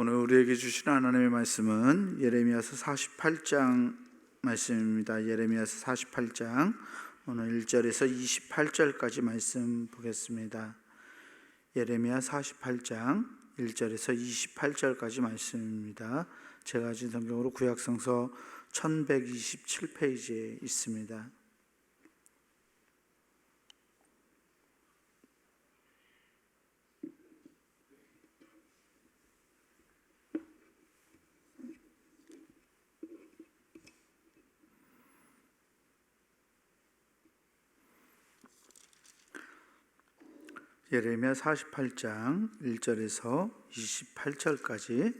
오늘 우리에게 주신 하나님의 말씀은 예레미야서 48장 말씀입니다. 예레미야서 48장 오늘 1절에서 28절까지 말씀 보겠습니다. 예레미야 48장 1절에서 28절까지 말씀입니다. 제가 가진 성경으로 구약성서 1127페이지에 있습니다. 예레미야 48장 1절에서 28절까지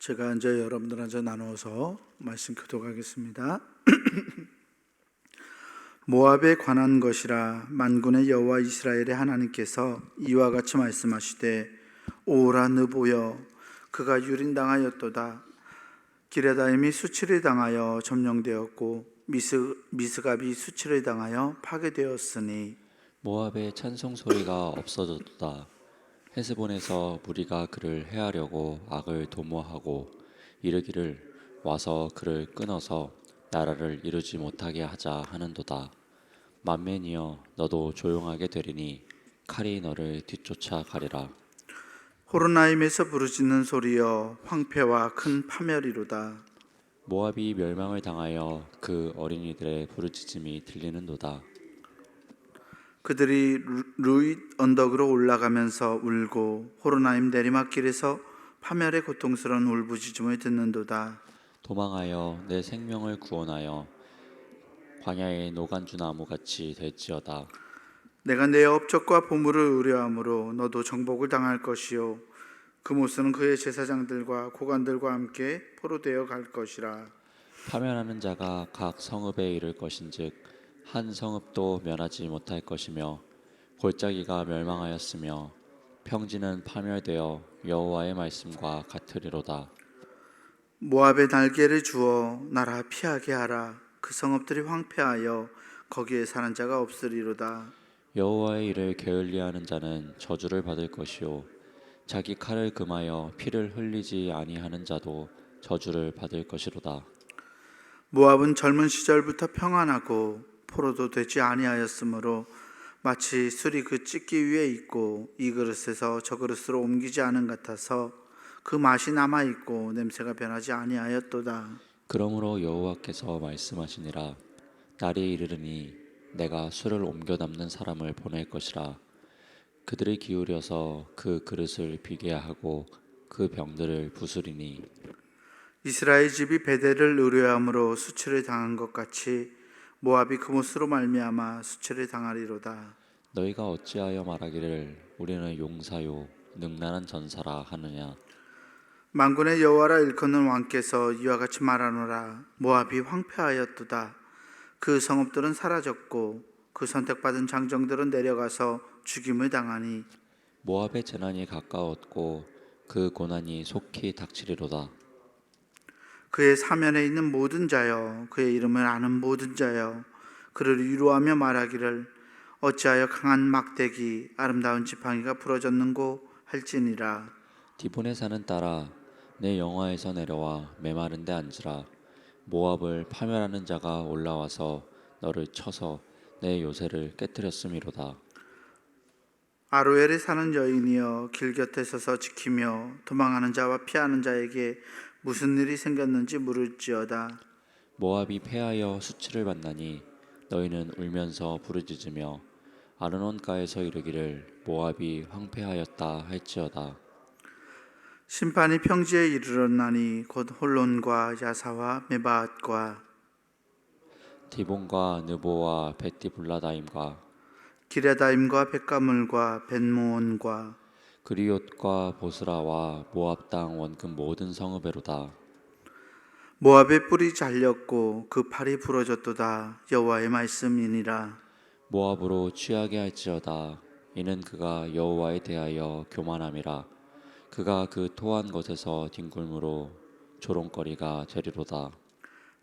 제가 이제 여러분들한테 나눠서 말씀 교독하겠습니다. 모압에 관한 것이라 만군의 여호와 이스라엘의 하나님께서 이와 같이 말씀하시되 오라 느보여 그가 유린당하였도다 기레다임이 수치를 당하여 점령되었고 미스 미스갑이 수치를 당하여 파괴되었으니 모압의 찬송 소리가 없어졌다. 헤스본에서 무리가 그를 해하려고 악을 도모하고 이르기를 와서 그를 끊어서 나라를 이루지 못하게 하자 하는도다. 만면이여 너도 조용하게 되리니 칼이 너를 뒤쫓아 가리라. 호르나임에서 부르짖는 소리여 황폐와 큰 파멸이로다 모압이 멸망을 당하여 그 어린이들의 부르짖음이 들리는도다. 그들이 루- 루잇 언덕으로 올라가면서 울고 호르나임 내리막길에서 파멸의 고통스러운 울부짖음을 듣는도다. 도망하여 내 생명을 구원하여 광야의 노간주 나무 같이 될지어다. 내가 내 업적과 보물을 의뢰함으로 너도 정복을 당할 것이요. 그 모습은 그의 제사장들과 고관들과 함께 포로되어 갈 것이라. 파면하는 자가 각 성읍에 이를 것인즉 한 성읍도 면하지 못할 것이며 골짜기가 멸망하였으며 평지는 파멸되어 여호와의 말씀과 같으리로다. 모압의 날개를 주어 나라 피하게 하라 그 성읍들이 황폐하여 거기에 사는 자가 없으리로다 여호와의 일을 게을리하는 자는 저주를 받을 것이요 자기 칼을 금하여 피를 흘리지 아니하는 자도 저주를 받을 것이로다. 모압은 젊은 시절부터 평안하고 포로도 되지 아니하였으므로 마치 술이 그 찢기 위에 있고 이 그릇에서 저 그릇으로 옮기지 않은 같아서 그 맛이 남아 있고 냄새가 변하지 아니하였도다. 그러므로 여호와께서 말씀하시니라. 날이 이르르니 내가 술을 옮겨 담는 사람을 보낼 것이라. 그들이 기울여서 그 그릇을 비게 하고 그 병들을 부수리니. 이스라엘 집이 베델을 의뢰함으로 수치를 당한 것 같이 모압이 그못으로 말미암아 수치를 당하리로다. 너희가 어찌하여 말하기를 우리는 용사요 능란한 전사라 하느냐? 만군의 여호와라 일컫는 왕께서 이와 같이 말하노라. 모압이 황폐하였도다. 그 성읍들은 사라졌고 그 선택받은 장정들은 내려가서 죽임을 당하니. 모압의 재난이 가까웠고 그 고난이 속히 닥치리로다 그의 사면에 있는 모든 자여 그의 이름을 아는 모든 자여 그를 위로하며 말하기를 어찌하여 강한 막대기 아름다운 지팡이가 부러졌는고 할지니라. 디본에 사는 딸아 내 영화에서 내려와 메마른 데 앉으라. 모압을 파멸하는 자가 올라와서 너를 쳐서 내 요새를 깨뜨렸음이로다. 아로엘에 사는 여인이여 길 곁에 서서 지키며 도망하는 자와 피하는 자에게 무슨 일이 생겼는지 물을지어다. 모압이 패하여 수치를 받나니 너희는 울면서 부르짖으며 아르논가에서 이르기를 모압이 황폐하였다 할지어다. 심판이 평지에 이르렀나니 곧 홀론과 야사와 메바앗과 디본과 느보와 베티블라다임과 기레다임과 백가물과 벤모온과 그리옷과 보스라와 모압 땅 원금 모든 성읍에로다. 모압의 뿔이 잘렸고 그 팔이 부러졌도다. 여호와의 말씀이니라. 모압으로 취하게 할지어다. 이는 그가 여호와에 대하여 교만함이라. 그가 그 토한 것에서 뒹굴므로 조롱거리가 되리로다.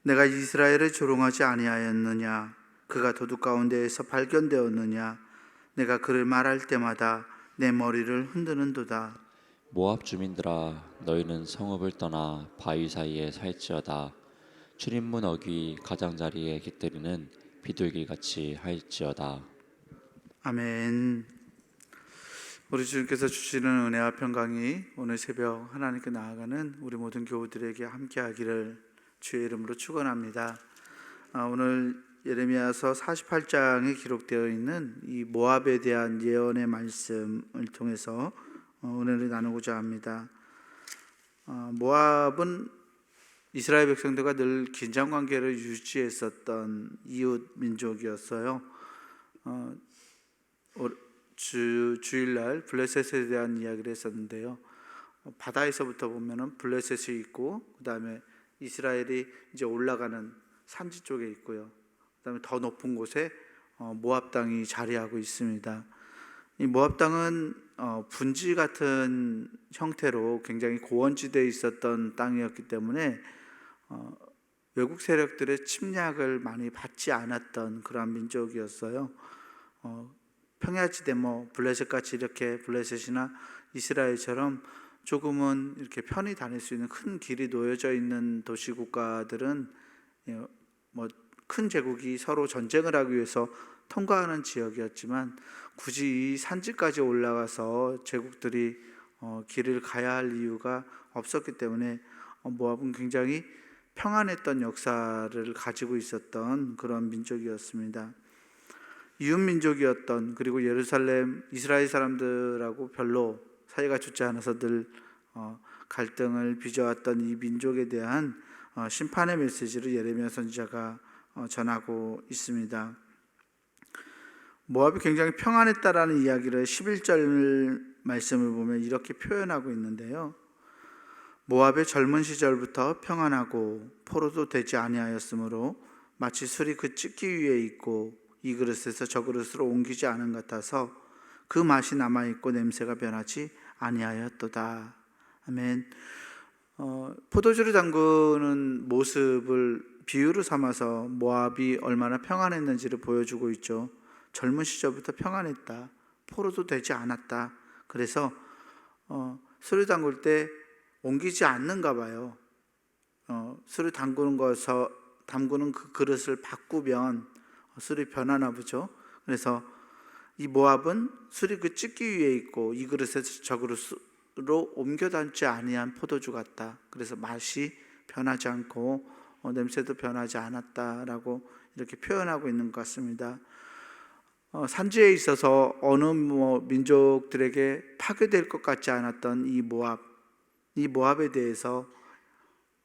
내가 이스라엘을 조롱하지 아니하였느냐? 그가 도둑 가운데에서 발견되었느냐? 내가 그를 말할 때마다 내 머리를 흔드는도다 모압 주민들아 너희는 성읍을 떠나 바위 사이에 살지어다 출입문 어귀 가장자리에 깃들이는 비둘기 같이 할지어다 아멘. 우리 주님께서 주시는 은혜와 평강이 오늘 새벽 하나님께 나아가는 우리 모든 교우들에게 함께하기를 주의 이름으로 축원합니다. 아, 오늘 예레미야서 48장에 기록되어 있는 이 모압에 대한 예언의 말씀을 통해서 어, 은혜를 나누고자 합니다. 어, 모압은 이스라엘 백성들과 늘 긴장 관계를 유지했었던 이웃 민족이었어요. 어, 올- 주 주일날 블레셋에 대한 이야기를 했었는데요. 어, 바다에서부터 보면은 블레셋이 있고 그다음에 이스라엘이 이제 올라가는 산지 쪽에 있고요. 그다음에 더 높은 곳에 어, 모압 땅이 자리하고 있습니다. 이 모압 땅은 어, 분지 같은 형태로 굉장히 고원지대에 있었던 땅이었기 때문에 어, 외국 세력들의 침략을 많이 받지 않았던 그러한 민족이었어요. 어, 평야지대 뭐 블레셋 같이 이렇게 블레셋이나 이스라엘처럼 조금은 이렇게 편히 다닐 수 있는 큰 길이 놓여져 있는 도시 국가들은 예, 뭐 큰 제국이 서로 전쟁을 하기 위해서 통과하는 지역이었지만 굳이 이 산지까지 올라가서 제국들이 어, 길을 가야 할 이유가 없었기 때문에 어, 모압은 굉장히 평안했던 역사를 가지고 있었던 그런 민족이었습니다. 이웃 민족이었던 그리고 예루살렘 이스라엘 사람들하고 별로 사이가 좋지 않아서 늘 어, 갈등을 빚어왔던 이 민족에 대한 어, 심판의 메시지를 예레미야 선지자가 어, 전하고 있습니다. 모압이 굉장히 평안했다라는 이야기를 11절 말씀을 보면 이렇게 표현하고 있는데요. 모압의 젊은 시절부터 평안하고 포로도 되지 아니하였으므로 마치 술이 그 찢기 위에 있고 이 그릇에서 저 그릇으로 옮기지 않은 것 같아서 그 맛이 남아 있고 냄새가 변하지 아니하였도다. 아멘. 어, 포도주를 담그는 모습을 비유로 삼아서 모압이 얼마나 평안했는지를 보여주고 있죠. 젊은 시절부터 평안했다. 포로도 되지 않았다. 그래서 어, 술을 담글 때 옮기지 않는가 봐요. 어, 술을 담그는 것서 담그는 그 그릇을 바꾸면 술이 변하나 보죠. 그래서 이 모압은 술이 그 찢기 위에 있고 이 그릇에서 저 그릇으로 옮겨 담지 아니한 포도주 같다. 그래서 맛이 변하지 않고 어, 냄새도 변하지 않았다라고 이렇게 표현하고 있는 것 같습니다. 어, 산지에 있어서 어느 뭐 민족들에게 파괴될 것 같지 않았던 이 모압, 이 모압에 대해서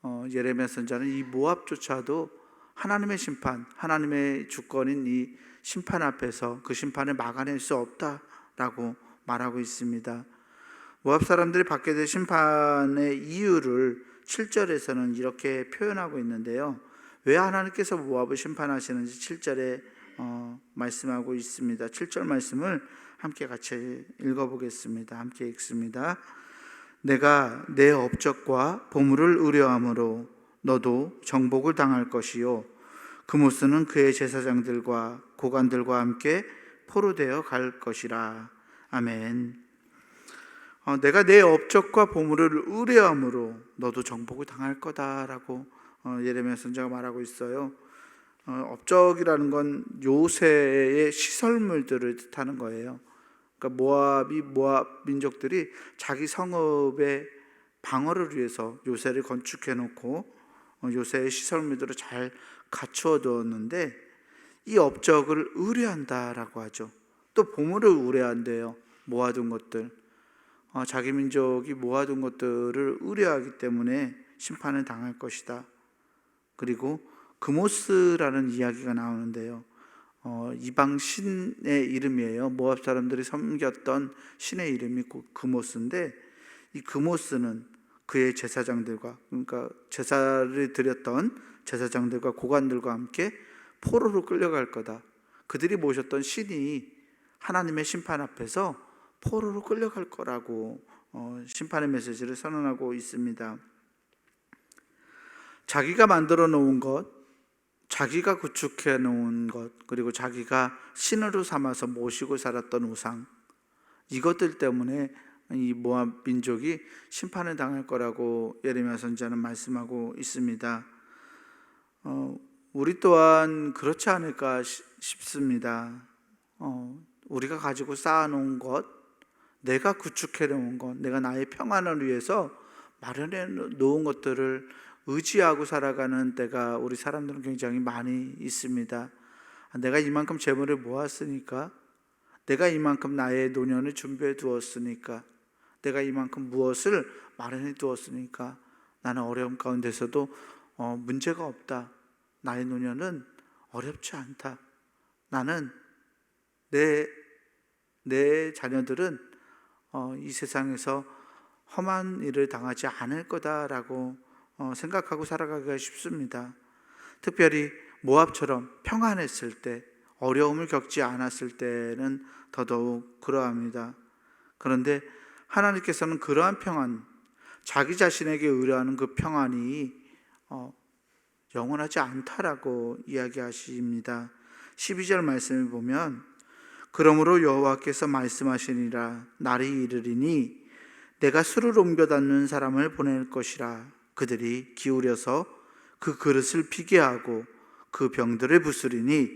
어, 예레미야 선자는 이 모압조차도 하나님의 심판, 하나님의 주권인 이 심판 앞에서 그 심판을 막아낼 수 없다라고 말하고 있습니다. 모압 사람들이 받게 될 심판의 이유를 7절에서는 이렇게 표현하고 있는데요. 왜 하나님께서 모압을 심판하시는지 7절에 어, 말씀하고 있습니다. 7절 말씀을 함께 같이 읽어보겠습니다. 함께 읽습니다. 내가 내 업적과 보물을 의뢰함으로 너도 정복을 당할 것이요 그모스는 그의 제사장들과 고관들과 함께 포로되어 갈 것이라 아멘. 어, 내가 내 업적과 보물을 의뢰함으로 너도 정복을 당할 거다라고 어, 예레미야 선자가 말하고 있어요. 어, 업적이라는 건 요새의 시설물들을 뜻하는 거예요. 그러니까 모압이 모압 민족들이 자기 성읍의 방어를 위해서 요새를 건축해 놓고 어, 요새의 시설물들을 잘 갖추어 두었는데 이 업적을 의뢰한다라고 하죠. 또 보물을 의뢰한대요. 모아둔 것들. 어, 자기 민족이 모아둔 것들을 의뢰하기 때문에 심판을 당할 것이다. 그리고 그모스라는 이야기가 나오는데요. 어, 이방 신의 이름이에요. 모압 사람들이 섬겼던 신의 이름이 그- 그모스인데 이 그모스는 그의 제사장들과 그러니까 제사를 드렸던 제사장들과 고관들과 함께 포로로 끌려갈 거다. 그들이 모셨던 신이 하나님의 심판 앞에서 포로로 끌려갈 거라고 어, 심판의 메시지를 선언하고 있습니다. 자기가 만들어 놓은 것, 자기가 구축해 놓은 것, 그리고 자기가 신으로 삼아서 모시고 살았던 우상, 이것들 때문에 이 모압 민족이 심판을 당할 거라고 예레미야 선지자는 말씀하고 있습니다. 어, 우리 또한 그렇지 않을까 시- 싶습니다. 어, 우리가 가지고 쌓아놓은 것, 내가 구축해 놓은 것, 내가 나의 평안을 위해서 마련해 놓은 것들을 의지하고 살아가는 때가 우리 사람들은 굉장히 많이 있습니다. 아, 내가 이만큼 재물을 모았으니까, 내가 이만큼 나의 노년을 준비해 두었으니까, 내가 이만큼 무엇을 마련해 두었으니까, 나는 어려움 가운데서도 어, 문제가 없다. 나의 노년은 어렵지 않다. 나는 내, 내 자녀들은 어, 이 세상에서 험한 일을 당하지 않을 거다라고 어, 생각하고 살아가기가 쉽습니다. 특별히 모압처럼 평안했을 때, 어려움을 겪지 않았을 때는 더더욱 그러합니다. 그런데 하나님께서는 그러한 평안, 자기 자신에게 의뢰하는 그 평안이 어, 영원하지 않다라고 이야기하십니다. 12절 말씀을 보면 그러므로 여호와께서 말씀하시니라 날이 이르리니 내가 술을 옮겨 닫는 사람을 보낼 것이라 그들이 기울여서 그 그릇을 피게 하고 그 병들을 부수리니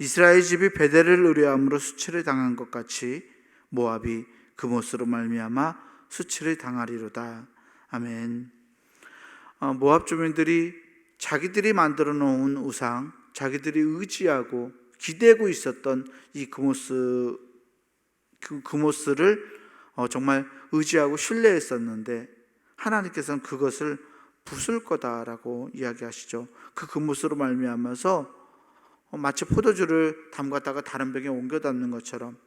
이스라엘 집이 베델을 의뢰함으로 수치를 당한 것 같이 모압이 그 못으로 말미암아 수치를 당하리로다 아멘. 어, 모압 주민들이 자기들이 만들어 놓은 우상, 자기들이 의지하고 기대고 있었던 이 그모스 그 그모스를 어, 정말 의지하고 신뢰했었는데 하나님께서는 그것을 부술 거다라고 이야기하시죠. 그 그모스로 말미암아서 어, 마치 포도주를 담갔다가 다른 병에 옮겨 담는 것처럼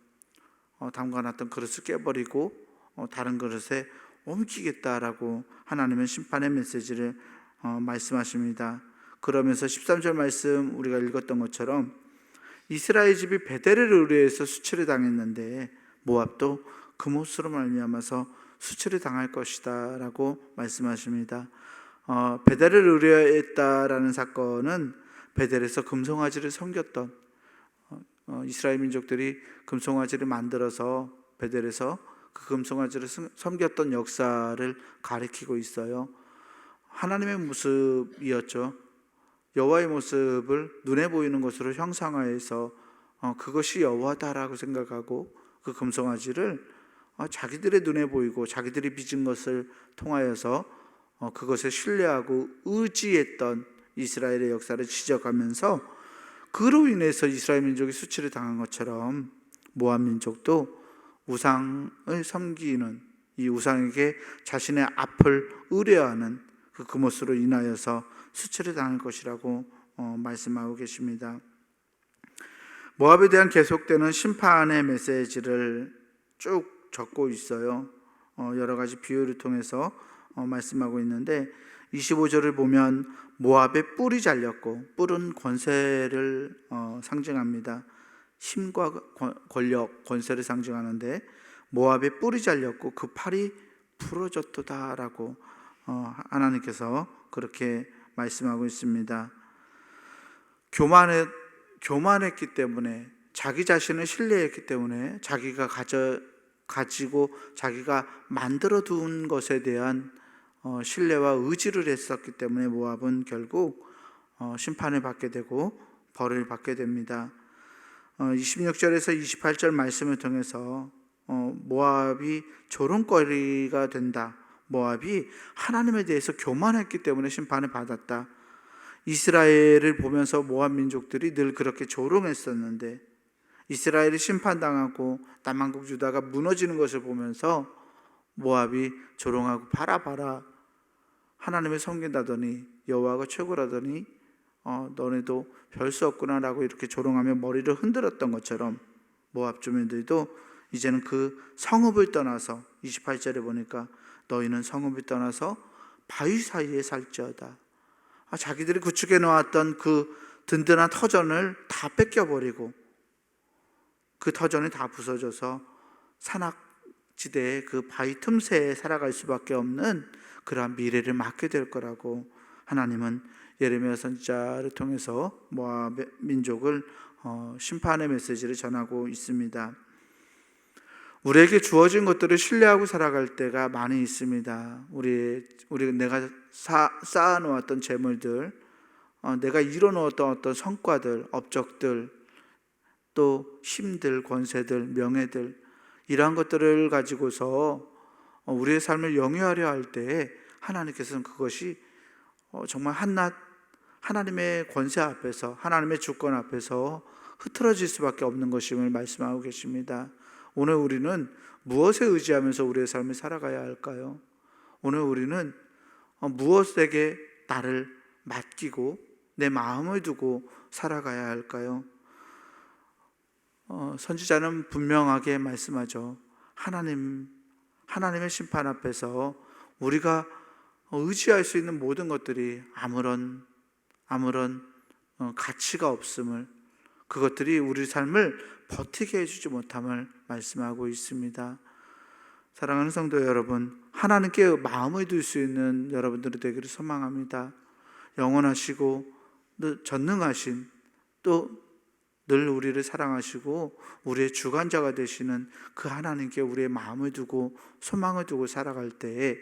어, 담가놨던 그릇을 깨버리고 어, 다른 그릇에 옮기겠다라고 하나님은 심판의 메시지를 어, 말씀하십니다. 그러면서 13절 말씀 우리가 읽었던 것처럼 이스라엘 집이 베델을 의뢰해서 수치를 당했는데 모압도 그 못으로 말미암아서 수치를 당할 것이다라고 말씀하십니다. 어, 베델을 의뢰했다라는 사건은 베델에서 금송아지를 섬겼던 어, 어, 이스라엘 민족들이 금송아지를 만들어서 베델에서 그 금송아지를 섬- 섬겼던 역사를 가리키고 있어요. 하나님의 모습이었죠. 여호와의 모습을 눈에 보이는 것으로 형상화해서 어, 그것이 여호와다라고 생각하고 그 금송아지를 어, 자기들의 눈에 보이고 자기들이 빚은 것을 통하여서 어, 그것에 신뢰하고 의지했던 이스라엘의 역사를 지적하면서 그로 인해서 이스라엘 민족이 수치를 당한 것처럼 모압 민족도 우상을 섬기는 이 우상에게 자신의 앞을 의뢰하는 그 그못으로 인하여서 수치를 당할 것이라고 어, 말씀하고 계십니다. 모압에 대한 계속되는 심판의 메시지를 쭉 적고 있어요. 어, 여러 가지 비유를 통해서 어, 말씀하고 있는데 25절을 보면 모압의 뿔이 잘렸고 뿔은 권세를 어, 상징합니다. 힘과 권- 권력, 권세를 상징하는데 모압의 뿔이 잘렸고 그 팔이 부러졌도다라고 어, 하나님께서 그렇게 말씀하고 있습니다. 교만해 교만했기 때문에 자기 자신을 신뢰했기 때문에 자기가 가져 가지고 자기가 만들어 둔 것에 대한 어, 신뢰와 의지를 했었기 때문에 모압은 결국 어, 심판을 받게 되고 벌을 받게 됩니다. 어, 26절에서 28절 말씀을 통해서 어, 모압이 조롱거리가 된다. 모압이 하나님에 대해서 교만했기 때문에 심판을 받았다. 이스라엘을 보면서 모압 민족들이 늘 그렇게 조롱했었는데 이스라엘이 심판당하고 남한국 유다가 무너지는 것을 보면서 모압이 조롱하고 봐라 봐라 하나님을 섬긴다더니 여호와가 최고라더니 어, 너네도 별 수 없구나라고 이렇게 조롱하며 머리를 흔들었던 것처럼 모압 주민들도 이제는 그 성읍을 떠나서 28절에 보니까 너희는 성읍을 떠나서 바위 사이에 살지어다. 아, 자기들이 구축해 놓았던 그 든든한 터전을 다 뺏겨버리고 그 터전이 다 부서져서 산악지대의 그 바위 틈새에 살아갈 수밖에 없는 그러한 미래를 맞게 될 거라고 하나님은 예레미야 선지자를 통해서 모압 민족을 어, 심판의 메시지를 전하고 있습니다. 우리에게 주어진 것들을 신뢰하고 살아갈 때가 많이 있습니다. 우리 우리 내가 사, 쌓아놓았던 재물들, 어, 내가 이뤄놓았던 어떤 성과들, 업적들, 또 힘들, 권세들, 명예들 이러한 것들을 가지고서 어, 우리의 삶을 영위하려 할 때에 하나님께서는 그것이 어, 정말 한낱 하나님의 권세 앞에서 하나님의 주권 앞에서 흐트러질 수밖에 없는 것임을 말씀하고 계십니다. 오늘 우리는 무엇에 의지하면서 우리의 삶을 살아가야 할까요? 오늘 우리는 어, 무엇에게 나를 맡기고 내 마음을 두고 살아가야 할까요? 어, 선지자는 분명하게 말씀하죠. 하나님, 하나님의 심판 앞에서 우리가 의지할 수 있는 모든 것들이 아무런 아무런 어, 가치가 없음을 그것들이 우리 삶을 버티게 해주지 못함을 말씀하고 있습니다. 사랑하는 성도 여러분, 하나님께 마음을 둘 수 있는 여러분들이 되기를 소망합니다. 영원하시고 또 전능하신 또 늘 우리를 사랑하시고 우리의 주관자가 되시는 그 하나님께 우리의 마음을 두고 소망을 두고 살아갈 때에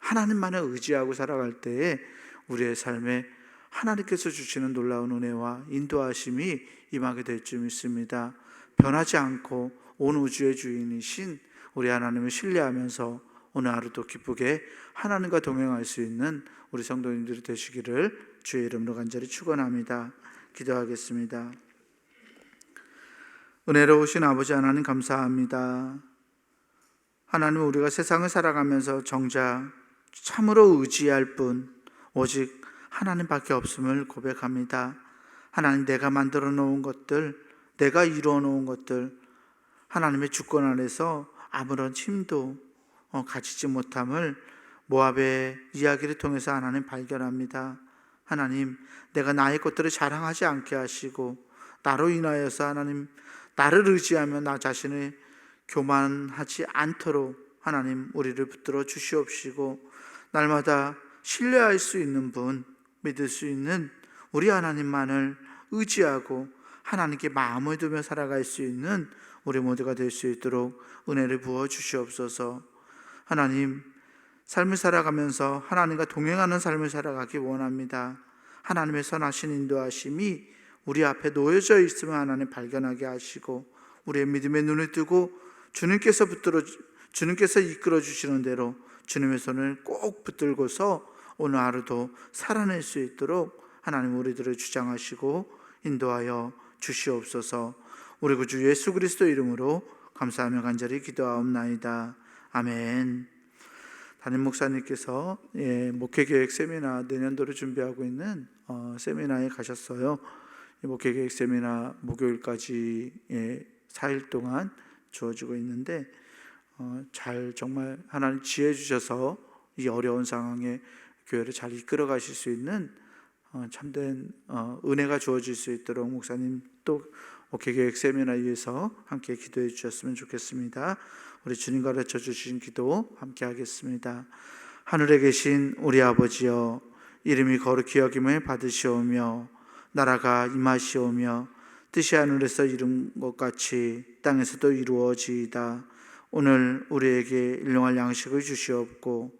하나님만을 의지하고 살아갈 때에 우리의 삶에 하나님께서 주시는 놀라운 은혜와 인도하심이 임하게 될 줄 믿습니다. 변하지 않고 온 우주의 주인이신 우리 하나님을 신뢰하면서 오늘 하루도 기쁘게 하나님과 동행할 수 있는 우리 성도님들이 되시기를 주의 이름으로 간절히 축원합니다. 기도하겠습니다. 은혜로우신 아버지 하나님 감사합니다. 하나님 우리가 세상을 살아가면서 정작 참으로 의지할 뿐 오직 하나님밖에 없음을 고백합니다. 하나님 내가 만들어 놓은 것들, 내가 이루어 놓은 것들, 하나님의 주권 안에서 아무런 힘도 어, 가지지 못함을 모압의 이야기를 통해서 하나님 발견합니다. 하나님, 내가 나의 것들을 자랑하지 않게 하시고 나로 인하여서 하나님 나를 의지하며 나 자신을 교만하지 않도록 하나님 우리를 붙들어 주시옵시고 날마다 신뢰할 수 있는 분, 믿을 수 있는 우리 하나님만을 의지하고 하나님께 마음을 두며 살아갈 수 있는 우리 모두가 될 수 있도록 은혜를 부어 주시옵소서. 하나님, 삶을 살아가면서 하나님과 동행하는 삶을 살아가기 원합니다. 하나님의 선하신 인도하심이 우리 앞에 놓여져 있음을 하나님 발견하게 하시고 우리의 믿음의 눈을 뜨고 주님께서 붙들어 주님께서 이끌어 주시는 대로 주님의 손을 꼭 붙들고서 오늘 하루도 살아낼 수 있도록 하나님 우리들을 주장하시고 인도하여 주시옵소서. 우리 구주 예수 그리스도 이름으로 감사하며 간절히 기도하옵나이다. 아멘. 담임 목사님께서 예, 목회계획 세미나 내년도를 준비하고 있는 어, 세미나에 가셨어요. 이 목회계획 세미나 목요일까지 예, 4일 동안 주어지고 있는데 어, 잘 정말 하나님 지혜 주셔서 이 어려운 상황에 교회를 잘 이끌어 가실 수 있는 어, 참된 어, 은혜가 주어질 수 있도록 목사님 또 목회계획 세미나 위해서 함께 기도해 주셨으면 좋겠습니다. 우리 주님 가르쳐 주신 기도 함께 하겠습니다. 하늘에 계신 우리 아버지여 이름이 거룩히 여김을 받으시오며 나라가 임하시오며 뜻이 하늘에서 이룬 것 같이 땅에서도 이루어지이다. 오늘 우리에게 일용할 양식을 주시옵고